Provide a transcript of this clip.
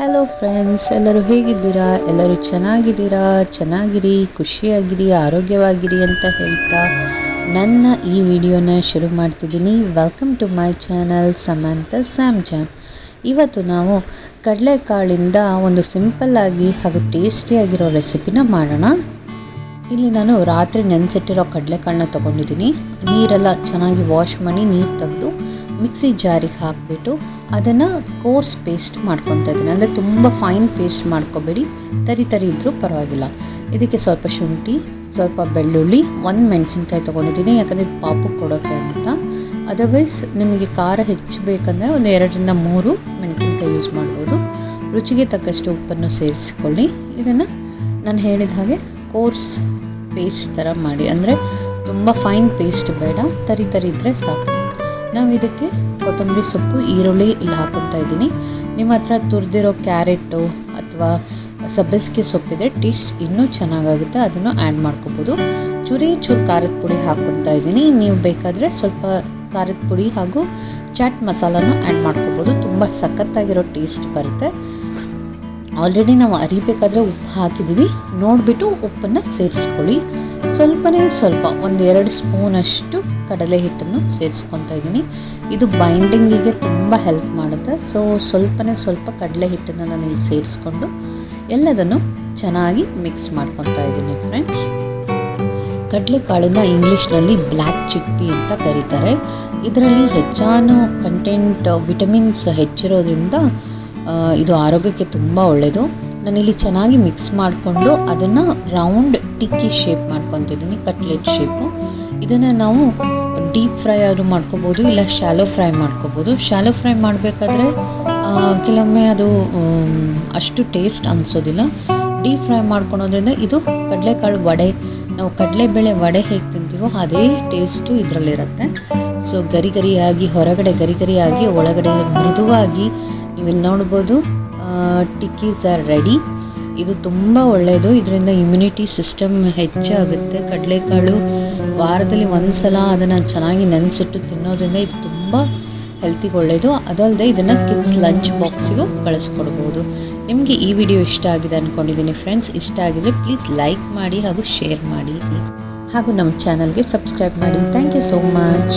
Hello friends ಎಲ್ಲರೂ ಹೇಗಿದ್ದೀರಾ? ಎಲ್ಲರೂ ಚೆನ್ನಾಗಿದ್ದೀರಾ? ಚೆನ್ನಾಗಿರಿ, ಖುಷಿಯಾಗಿರಿ, ಆರೋಗ್ಯವಾಗಿರಿ ಅಂತ ಹೇಳ್ತಾ ನನ್ನ ಈ ವಿಡಿಯೋನ ಶುರು ಮಾಡ್ತಿದ್ದೀನಿ. Welcome to my channel Samantha Sam jam ಇವತ್ತು ನಾವು ಕಡಲೆಕಾಳಿಂದ ಒಂದು ಸಿಂಪಲ್ಲಾಗಿ ಹಾಗೂ ಟೇಸ್ಟಿಯಾಗಿರೋ ರೆಸಿಪಿನ ಮಾಡೋಣ. ಇಲ್ಲಿ ನಾನು ರಾತ್ರಿ ನೆನೆಸಿಟ್ಟಿರೋ ಕಡಲೆಕಾಳನ್ನ ತೊಗೊಂಡಿದ್ದೀನಿ. ನೀರೆಲ್ಲ ಚೆನ್ನಾಗಿ ವಾಶ್ ಮಾಡಿ ನೀರು ತೆಗೆದು ಮಿಕ್ಸಿ ಜಾರಿಗೆ ಹಾಕಿಬಿಟ್ಟು ಅದನ್ನು ಕೋರ್ಸ್ ಪೇಸ್ಟ್ ಮಾಡ್ಕೊತಾ ಇದ್ದೀನಿ. ಅಂದರೆ ತುಂಬ ಫೈನ್ ಪೇಸ್ಟ್ ಮಾಡ್ಕೋಬೇಡಿ. ತರಿ ತರಿ ಇದ್ದರೂ ಪರವಾಗಿಲ್ಲ. ಇದಕ್ಕೆ ಸ್ವಲ್ಪ ಶುಂಠಿ, ಸ್ವಲ್ಪ ಬೆಳ್ಳುಳ್ಳಿ, ಒಂದು ಮೆಣಸಿನ್ಕಾಯಿ ತೊಗೊಂಡಿದ್ದೀನಿ. ಯಾಕಂದರೆ ಇದು ಪಾಪು ಕೊಡೋಕ್ಕೆ ಅಂತ. ಅದರ್ವೈಸ್ ನಿಮಗೆ ಖಾರ ಹೆಚ್ಚಬೇಕಂದ್ರೆ ಒಂದು ಎರಡರಿಂದ ಮೂರು ಮೆಣಸಿನ್ಕಾಯಿ ಯೂಸ್ ಮಾಡ್ಬೋದು. ರುಚಿಗೆ ತಕ್ಕಷ್ಟು ಉಪ್ಪನ್ನು ಸೇರಿಸಿಕೊಳ್ಳಿ. ಇದನ್ನು ನಾನು ಹೇಳಿದ ಹಾಗೆ ಕೋರ್ಸ್ ಪೇಸ್ಟ್ ಥರ ಮಾಡಿ, ಅಂದರೆ ತುಂಬ ಫೈನ್ ಪೇಸ್ಟ್ ಬೇಡ, ತರಿ ತರಿ ಇದ್ದರೆ ಸಾಕು. ನಾವು ಇದಕ್ಕೆ ಕೊತ್ತಂಬರಿ ಸೊಪ್ಪು, ಈರುಳ್ಳಿ ಇಲ್ಲಿ ಹಾಕೊತಾ ಇದ್ದೀನಿ. ನಿಮ್ಮ ಹತ್ರ ತುರಿದಿರೋ ಕ್ಯಾರೆಟು ಅಥವಾ ಸಬ್ಬಸಿಗೆ ಸೊಪ್ಪಿದ್ರೆ ಟೇಸ್ಟ್ ಇನ್ನೂ ಚೆನ್ನಾಗಾಗುತ್ತೆ, ಅದನ್ನು ಆ್ಯಡ್ ಮಾಡ್ಕೋಬೋದು. ಚೂರಿ, ಚೂರು ಖಾರದ ಪುಡಿ ಹಾಕ್ಕೊತಾ ಇದ್ದೀನಿ. ನೀವು ಬೇಕಾದರೆ ಸ್ವಲ್ಪ ಖಾರದ ಪುಡಿ ಹಾಗೂ ಚಾಟ್ ಮಸಾಲನೂ ಆ್ಯಡ್ ಮಾಡ್ಕೋಬೋದು. ತುಂಬ ಸಖತ್ತಾಗಿರೋ ಟೇಸ್ಟ್ ಬರುತ್ತೆ. ಆಲ್ರೆಡಿ ನಾವು ಅರಿಬೇಕಾದ್ರೆ ಉಪ್ಪು ಹಾಕಿದ್ದೀವಿ. ನೋಡಿಬಿಟ್ಟು ಉಪ್ಪನ್ನು ಸೇರಿಸ್ಕೊಳ್ಳಿ. ಸ್ವಲ್ಪನೇ ಸ್ವಲ್ಪ, ಒಂದು ಎರಡು ಸ್ಪೂನಷ್ಟು ಕಡಲೆ ಹಿಟ್ಟನ್ನು ಸೇರಿಸ್ಕೊತಾ ಇದ್ದೀನಿ. ಇದು ಬೈಂಡಿಂಗಿಗೆ ತುಂಬ ಹೆಲ್ಪ್ ಮಾಡುತ್ತೆ. ಸೊ ಸ್ವಲ್ಪನೇ ಸ್ವಲ್ಪ ಕಡಲೆ ಹಿಟ್ಟನ್ನು ನಾನು ಇಲ್ಲಿ ಸೇರಿಸ್ಕೊಂಡು ಎಲ್ಲದನ್ನು ಚೆನ್ನಾಗಿ ಮಿಕ್ಸ್ ಮಾಡ್ಕೊತಾ ಇದ್ದೀನಿ ಫ್ರೆಂಡ್ಸ್ ಕಡಲೆಕಾಳನ್ನು ಇಂಗ್ಲೀಷ್ನಲ್ಲಿ ಬ್ಲ್ಯಾಕ್ ಚಿಕ್ಪಿ ಅಂತ ಕರೀತಾರೆ. ಇದರಲ್ಲಿ ಹೆಚ್ಚಾನು ಕಂಟೆಂಟ್ ವಿಟಮಿನ್ಸ್ ಹೆಚ್ಚಿರೋದ್ರಿಂದ ಇದು ಆರೋಗ್ಯಕ್ಕೆ ತುಂಬ ಒಳ್ಳೆಯದು ನಾನಿಲ್ಲಿ ಚೆನ್ನಾಗಿ ಮಿಕ್ಸ್ ಮಾಡಿಕೊಂಡು ಅದನ್ನು ರೌಂಡ್ ಟಿಕ್ಕಿ ಶೇಪ್ ಮಾಡ್ಕೊತಿದ್ದೀನಿ ಕಟ್ಲೆಟ್ ಶೇಪು ಇದನ್ನು ನಾವು ಡೀಪ್ ಫ್ರೈ ಆದರೂ ಮಾಡ್ಕೋಬೋದು, ಇಲ್ಲ ಶಾಲೋ ಫ್ರೈ ಮಾಡ್ಕೋಬೋದು. ಶಾಲೋ ಫ್ರೈ ಮಾಡಬೇಕಾದ್ರೆ ಕೆಲವೊಮ್ಮೆ ಅದು ಅಷ್ಟು ಟೇಸ್ಟ್ ಅನಿಸೋದಿಲ್ಲ. ಡೀಪ್ ಫ್ರೈ ಮಾಡ್ಕೊಳೋದ್ರಿಂದ ಇದು ಕಡಲೆಕಾಳು ವಡೆ, ನಾವು ಕಡಲೆಬೇಳೆ ವಡೆ ಹೇಗೆ ಅದೇ ಟೇಸ್ಟು ಇದರಲ್ಲಿರುತ್ತೆ. ಸೊ ಗರಿ ಗರಿಯಾಗಿ, ಹೊರಗಡೆ ಗರಿ ಗರಿಯಾಗಿ, ಒಳಗಡೆ ಮೃದುವಾಗಿ ನೀವು ನೋಡ್ಬೋದು ಟಿಕ್ಕೀಸ್ ಆರ್ ರೆಡಿ. ಇದು ತುಂಬ ಒಳ್ಳೆಯದು ಇದರಿಂದ ಇಮ್ಯುನಿಟಿ ಸಿಸ್ಟಮ್ ಹೆಚ್ಚಾಗುತ್ತೆ. ಕಡಲೆಕಾಳು ವಾರದಲ್ಲಿ ಒಂದು ಸಲ ಅದನ್ನು ಚೆನ್ನಾಗಿ ನೆನೆಸಿಟ್ಟು ತಿನ್ನೋದ್ರಿಂದ ಇದು ತುಂಬ ಹೆಲ್ತಿಗೆ ಒಳ್ಳೆಯದು ಅದಲ್ಲದೆ ಇದನ್ನು ಕಿಡ್ಸ್ ಲಂಚ್ ಬಾಕ್ಸಿಗೂ ಕಳಿಸ್ಕೊಡ್ಬೋದು. ನಿಮಗೆ ಈ ವಿಡಿಯೋ ಇಷ್ಟ ಆಗಿದೆ ಅಂದ್ಕೊಂಡಿದ್ದೀನಿ ಫ್ರೆಂಡ್ಸ್ ಇಷ್ಟ ಆಗಿದ್ರೆ ಪ್ಲೀಸ್ ಲೈಕ್ ಮಾಡಿ ಹಾಗೂ ಶೇರ್ ಮಾಡಿ. ಹಾಗೂ ನಮ್ಮ ಚಾನಲ್ಗೆ ಸಬ್ಸ್ಕ್ರೈಬ್ ಮಾಡಿ. Thank you so much